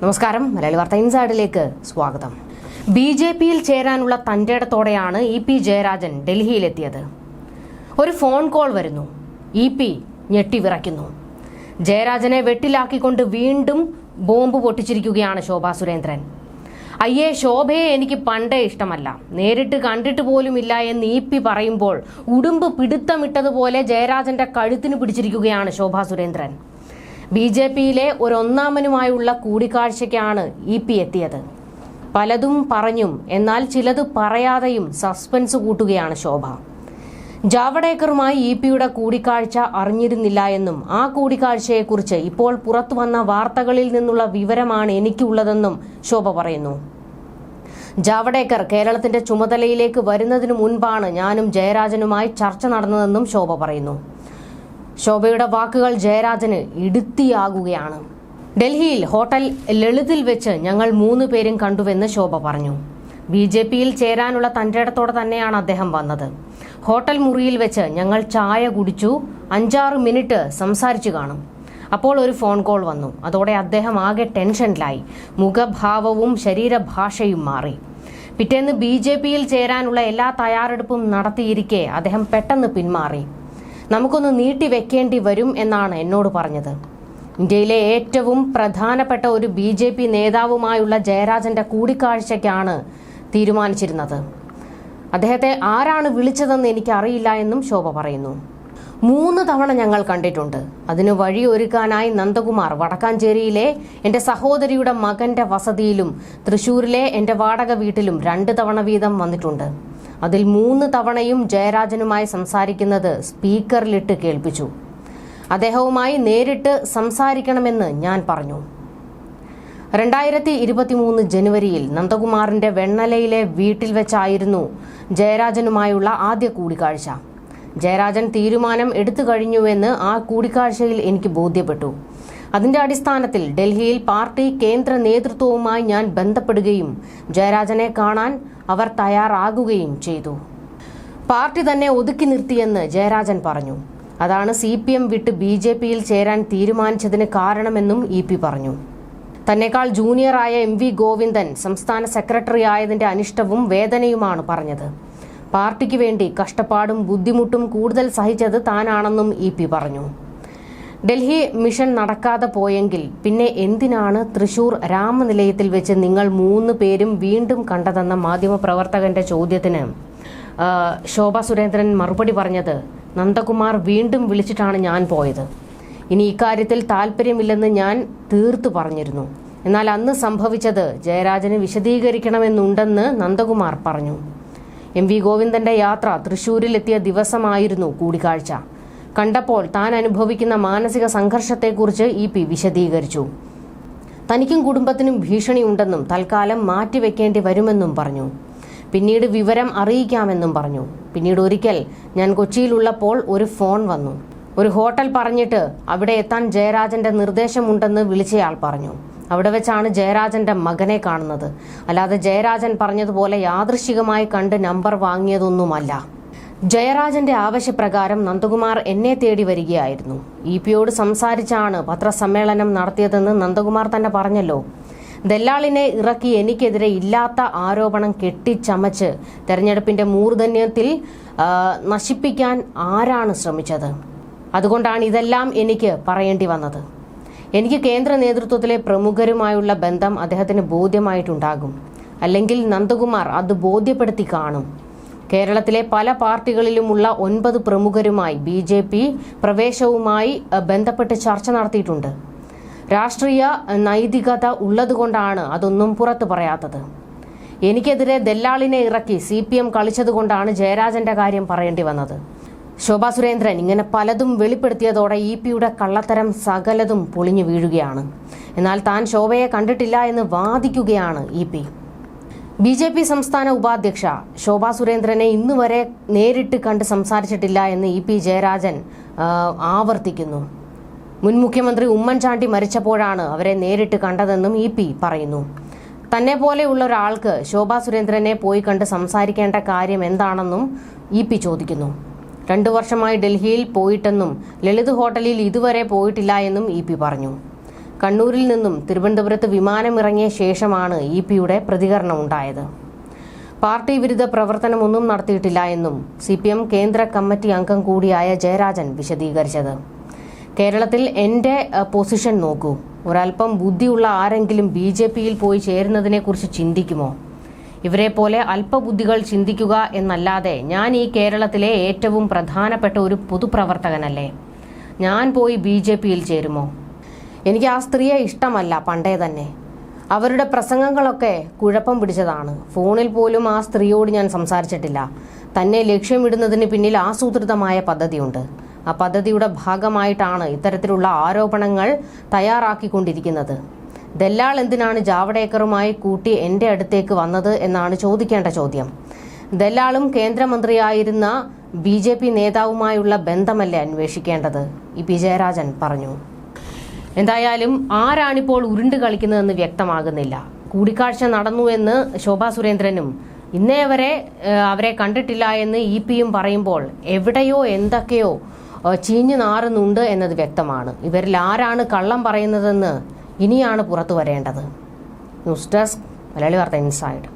നമസ്കാരം. മലയാളി വാർത്ത ഇൻസൈഡിലേക്ക് സ്വാഗതം. ബി ജെ പിയിൽ ചേരാനുള്ള തന്റെടത്തോടെയാണ് ഇ പി ജയരാജൻ ഡൽഹിയിലെത്തിയത്. ഒരു ഫോൺ കോൾ വരുന്നു. ഇ പി ഞെട്ടിവിറയ്ക്കുന്നു. ജയരാജനെ വെട്ടിലാക്കിക്കൊണ്ട് വീണ്ടും ബോംബ് പൊട്ടിച്ചിരിക്കുകയാണ് ശോഭാ സുരേന്ദ്രൻ. അയ്യേ ശോഭയെ എനിക്ക് പണ്ടേ ഇഷ്ടമല്ല. നേരിട്ട് കണ്ടിട്ട് പോലുമില്ല എന്ന് ഇ പി പറയുമ്പോൾ ഉടുമ്പ് പിടുത്തമിട്ടതുപോലെ ജയരാജന്റെ കഴുത്തിന് പിടിച്ചിരിക്കുകയാണ് ശോഭാ സുരേന്ദ്രൻ. ബി ജെ പിയിലെ ഒരൊന്നാമനുമായുള്ള കൂടിക്കാഴ്ചയ്ക്കാണ് ഇ പി എത്തിയത്. പലതും പറഞ്ഞും എന്നാൽ ചിലത് പറയാതെയും സസ്പെൻസ് കൂട്ടുകയാണ് ശോഭ. ജാവഡേക്കറുമായി ഇ പിയുടെ കൂടിക്കാഴ്ച അറിഞ്ഞിരുന്നില്ല എന്നും ആ കൂടിക്കാഴ്ചയെക്കുറിച്ച് ഇപ്പോൾ പുറത്തു വന്ന വാർത്തകളിൽ നിന്നുള്ള വിവരമാണ് എനിക്കുള്ളതെന്നും ശോഭ പറയുന്നു. ജാവഡേക്കർ കേരളത്തിന്റെ ചുമതലയിലേക്ക് വരുന്നതിനു മുൻപാണ് ഞാനും ജയരാജനുമായി ചർച്ച നടന്നതെന്നും ശോഭ പറയുന്നു. ശോഭയുടെ വാക്കുകൾ ജയരാജന് ഇടുത്തിയാകുകയാണ്. ഡൽഹിയിൽ ഹോട്ടൽ ലളിതിൽ വെച്ച് ഞങ്ങൾ മൂന്ന് പേരും കണ്ടുവെന്ന് ശോഭ പറഞ്ഞു. ബി ജെ പിയിൽ ചേരാനുള്ള തന്റേടത്തോടെ തന്നെയാണ് അദ്ദേഹം വന്നത്. ഹോട്ടൽ മുറിയിൽ വെച്ച് ഞങ്ങൾ ചായ കുടിച്ചു അഞ്ചാറ് മിനിറ്റ് സംസാരിച്ചു കാണും. അപ്പോൾ ഒരു ഫോൺ കോൾ വന്നു. അതോടെ അദ്ദേഹം ആകെ ടെൻഷനിലായി. മുഖഭാവവും ശരീരഭാഷയും മാറി. പിറ്റേന്ന് ബി ജെ പിയിൽ ചേരാനുള്ള എല്ലാ തയ്യാറെടുപ്പും നടത്തിയിരിക്കെ അദ്ദേഹം പെട്ടെന്ന് പിന്മാറി. നമുക്കൊന്ന് നീട്ടി വെക്കേണ്ടി വരും എന്നാണ് എന്നോട് പറഞ്ഞത്. ഇന്ത്യയിലെ ഏറ്റവും പ്രധാനപ്പെട്ട ഒരു ബി ജെ പി നേതാവുമായുള്ള ജയരാജന്റെ കൂടിക്കാഴ്ചയ്ക്കാണ് തീരുമാനിച്ചിരുന്നത്. അദ്ദേഹത്തെ ആരാണ് വിളിച്ചതെന്ന് എനിക്കറിയില്ല എന്നും ശോഭ പറയുന്നു. മൂന്ന് തവണ ഞങ്ങൾ കണ്ടിട്ടുണ്ട്. അതിന് വഴി ഒരുക്കാനായി നന്ദകുമാർ വടക്കാഞ്ചേരിയിലെ എന്റെ സഹോദരിയുടെ മകന്റെ വസതിയിലും തൃശൂരിലെ എന്റെ വാടക വീട്ടിലും രണ്ട് തവണ വീതം വന്നിട്ടുണ്ട്. അതിൽ മൂന്ന് തവണയും ജയരാജനുമായി സംസാരിക്കുന്നത് സ്പീക്കറിലിട്ട് കേൾപ്പിച്ചു. അദ്ദേഹവുമായി നേരിട്ട് സംസാരിക്കണമെന്ന് ഞാൻ പറഞ്ഞു. രണ്ടായിരത്തി ഇരുപത്തിമൂന്ന് ജനുവരിയിൽ നന്ദകുമാറിന്റെ വെണ്ണലയിലെ വീട്ടിൽ വെച്ചായിരുന്നു ജയരാജനുമായുള്ള ആദ്യ കൂടിക്കാഴ്ച. ജയരാജൻ തീരുമാനം എടുത്തു കഴിഞ്ഞുവെന്ന് ആ കൂടിക്കാഴ്ചയിൽ എനിക്ക് ബോധ്യപ്പെട്ടു. അതിന്റെ അടിസ്ഥാനത്തിൽ ഡൽഹിയിൽ പാർട്ടി കേന്ദ്ര നേതൃത്വവുമായി ഞാൻ ബന്ധപ്പെടുകയും ജയരാജനെ കാണാൻ അവർ തയ്യാറാകുകയും ചെയ്തു. പാർട്ടി തന്നെ ഒതുക്കി നിർത്തിയെന്ന് ജയരാജൻ പറഞ്ഞു. അതാണ് സി പി എം വിട്ട് ബി ജെ പിയിൽ ചേരാൻ തീരുമാനിച്ചതിന് കാരണമെന്നും ഇ പി പറഞ്ഞു. തന്നെക്കാൾ ജൂനിയറായ എം വി ഗോവിന്ദൻ സംസ്ഥാന സെക്രട്ടറി ആയതിന്റെ അനിഷ്ടവും വേദനയുമാണ് പറഞ്ഞത്. പാർട്ടിക്ക് വേണ്ടി കഷ്ടപ്പാടും ബുദ്ധിമുട്ടും കൂടുതൽ സഹിച്ചത് താനാണെന്നും ഇ പി പറഞ്ഞു. ഡൽഹി മിഷൻ നടക്കാതെ പോയെങ്കിൽ പിന്നെ എന്തിനാണ് തൃശൂർ രാമനിലയത്തിൽ വെച്ച് നിങ്ങൾ മൂന്ന് പേരും വീണ്ടും കണ്ടതെന്ന മാധ്യമപ്രവർത്തകന്റെ ചോദ്യത്തിന്? ശോഭ സുരേന്ദ്രൻ മറുപടി പറഞ്ഞത് നന്ദകുമാർ വീണ്ടും വിളിച്ചിട്ടാണ് ഞാൻ പോയത്. ഇനി ഇക്കാര്യത്തിൽ താല്പര്യമില്ലെന്ന് ഞാൻ തീർത്തു പറഞ്ഞിരുന്നു. എന്നാൽ അന്ന് സംഭവിച്ചത് ജയരാജന് വിശദീകരിക്കണമെന്നുണ്ടെന്ന് നന്ദകുമാർ പറഞ്ഞു. എം വി ഗോവിന്ദന്റെ യാത്ര തൃശൂരിലെത്തിയ ദിവസമായിരുന്നു കൂടിക്കാഴ്ച. കണ്ടപ്പോൾ താൻ അനുഭവിക്കുന്ന മാനസിക സംഘർഷത്തെക്കുറിച്ച് ഇ പി വിശദീകരിച്ചു. തനിക്കും കുടുംബത്തിനും ഭീഷണിയുണ്ടെന്നും തൽക്കാലം മാറ്റിവെക്കേണ്ടി വരുമെന്നും പറഞ്ഞു. പിന്നീട് വിവരം അറിയിക്കാമെന്നും പറഞ്ഞു. പിന്നീട് ഒരിക്കൽ ഞാൻ കൊച്ചിയിലുള്ളപ്പോൾ ഒരു ഫോൺ വന്നു. ഒരു ഹോട്ടൽ പറഞ്ഞിട്ട് അവിടെ എത്താൻ ജയരാജന്റെ നിർദ്ദേശമുണ്ടെന്ന് വിളിച്ചയാൾ പറഞ്ഞു. അവിടെ വെച്ചാണ് ജയരാജന്റെ മകനെ കാണുന്നത്. അല്ലാതെ ജയരാജൻ പറഞ്ഞതുപോലെ യാദൃശികമായി കണ്ട് നമ്പർ വാങ്ങിയതൊന്നുമല്ല. ജയരാജന്റെ ആവശ്യപ്രകാരം നന്ദകുമാർ എന്നെ തേടി വരികയായിരുന്നു. ഇ പിയോട് സംസാരിച്ചാണ് പത്രസമ്മേളനം നടത്തിയതെന്ന് നന്ദകുമാർ തന്നെ പറഞ്ഞല്ലോ. ദല്ലാളിനെ ഇറക്കി എനിക്കെതിരെ ഇല്ലാത്ത ആരോപണം കെട്ടിച്ചമച്ച് തെരഞ്ഞെടുപ്പിന്റെ മൂർധന്യത്തിൽ നശിപ്പിക്കാൻ ആരാണ് ശ്രമിച്ചത്? അതുകൊണ്ടാണ് ഇതെല്ലാം എനിക്ക് പറയേണ്ടി വന്നത്. എനിക്ക് കേന്ദ്ര നേതൃത്വത്തിലെ പ്രമുഖരുമായുള്ള ബന്ധം അദ്ദേഹത്തിന് ബോധ്യമായിട്ടുണ്ടാകും. അല്ലെങ്കിൽ നന്ദകുമാർ അത് ബോധ്യപ്പെടുത്തി കാണും. കേരളത്തിലെ പല പാർട്ടികളിലുമുള്ള ഒൻപത് പ്രമുഖരുമായി ബി ജെ പി പ്രവേശവുമായി ബന്ധപ്പെട്ട് ചർച്ച നടത്തിയിട്ടുണ്ട്. രാഷ്ട്രീയ നൈതികത ഉള്ളതുകൊണ്ടാണ് അതൊന്നും പുറത്തു പറയാത്തത്. എനിക്കെതിരെ ദല്ലാളിനെ ഇറക്കി സി പി എം കളിച്ചതുകൊണ്ടാണ് ജയരാജന്റെ കാര്യം പറയേണ്ടി വന്നത്. ശോഭാ സുരേന്ദ്രൻ ഇങ്ങനെ പലതും വെളിപ്പെടുത്തിയതോടെ ഇ പിയുടെ കള്ളത്തരം സകലതും പൊളിഞ്ഞു വീഴുകയാണ്. എന്നാൽ താൻ ശോഭയെ കണ്ടിട്ടില്ല എന്ന് വാദിക്കുകയാണ് E P. B J P സംസ്ഥാന ഉപാധ്യക്ഷ ശോഭാ സുരേന്ദ്രനെ ഇന്നുവരെ നേരിട്ട് കണ്ട് സംസാരിച്ചിട്ടില്ല എന്ന് ഇ പി ജയരാജൻ ആവർത്തിക്കുന്നു. മുൻ മുഖ്യമന്ത്രി ഉമ്മൻചാണ്ടി മരിച്ചപ്പോഴാണ് അവരെ നേരിട്ട് കണ്ടതെന്നും ഇ പി പറയുന്നു. തന്നെ പോലെയുള്ള ഒരാൾക്ക് ശോഭാ സുരേന്ദ്രനെ പോയി കണ്ട് സംസാരിക്കേണ്ട കാര്യം എന്താണെന്നും ഇ പി ചോദിക്കുന്നു. രണ്ടു വർഷമായി ഡൽഹിയിൽ പോയിട്ടെന്നും ലളിത് ഹോട്ടലിൽ ഇതുവരെ പോയിട്ടില്ല എന്നും ഇ പി പറഞ്ഞു. കണ്ണൂരിൽ നിന്നും തിരുവനന്തപുരത്ത് വിമാനമിറങ്ങിയ ശേഷമാണ് ഇ പിയുടെ പ്രതികരണം ഉണ്ടായത് പാർട്ടി വിരുദ്ധ പ്രവർത്തനമൊന്നും നടത്തിയിട്ടില്ല എന്നും സി പി എം കേന്ദ്ര കമ്മിറ്റി അംഗം കൂടിയായ ജയരാജൻ വിശദീകരിച്ചത്. കേരളത്തിൽ എന്റെ പൊസിഷൻ നോക്കൂ. ഒരല്പം ബുദ്ധിയുള്ള ആരെങ്കിലും ബി ജെ പിയിൽ പോയി ചേരുന്നതിനെക്കുറിച്ച് ചിന്തിക്കുമോ? ഇവരെ പോലെ അല്പബുദ്ധികൾ ചിന്തിക്കുക എന്നല്ലാതെ ഞാൻ ഈ കേരളത്തിലെ ഏറ്റവും പ്രധാനപ്പെട്ട ഒരു പൊതുപ്രവർത്തകനല്ലേ? ഞാൻ പോയി ബി ജെ പിയിൽ ചേരുമോ? എനിക്ക് ആ സ്ത്രീയെ ഇഷ്ടമല്ല പണ്ടേ തന്നെ. അവരുടെ പ്രസംഗങ്ങളൊക്കെ കുഴപ്പം പിടിച്ചതാണ്. ഫോണിൽ പോലും ആ സ്ത്രീയോട് ഞാൻ സംസാരിച്ചിട്ടില്ല. തന്നെ ലക്ഷ്യമിടുന്നതിന് പിന്നിൽ ആസൂത്രിതമായ പദ്ധതിയുണ്ട്. ആ പദ്ധതിയുടെ ഭാഗമായിട്ടാണ് ഇത്തരത്തിലുള്ള ആരോപണങ്ങൾ തയ്യാറാക്കിക്കൊണ്ടിരിക്കുന്നത്. ദല്ലാൾ എന്തിനാണ് ജാവഡേക്കറുമായി കൂട്ടി എന്റെ അടുത്തേക്ക് വന്നത് എന്നാണ് ചോദിക്കേണ്ട ചോദ്യം. ദല്ലാളും കേന്ദ്രമന്ത്രിയായിരുന്ന ബി ജെ പി നേതാവുമായുള്ള ബന്ധമല്ലേ അന്വേഷിക്കേണ്ടത്? ഇ പി ജയരാജൻ പറഞ്ഞു. എന്തായാലും ആരാണിപ്പോൾ ഉരുണ്ട് കളിക്കുന്നതെന്ന് വ്യക്തമാകുന്നില്ല. കൂടിക്കാഴ്ച നടന്നു എന്ന് ശോഭാ സുരേന്ദ്രനും ഇന്നേ വരെ അവരെ കണ്ടിട്ടില്ല എന്ന് ഇ പിയും പറയുമ്പോൾ എവിടെയോ എന്തൊക്കെയോ ചീഞ്ഞു നാറുന്നുണ്ട് എന്നത് വ്യക്തമാണ്. ഇവരിൽ ആരാണ് കള്ളം പറയുന്നതെന്ന് ഇനിയാണ് പുറത്തു വരേണ്ടത്. ന്യൂസ് ഡെസ്ക് മലയാളി വാർത്ത ഇൻസൈഡ്.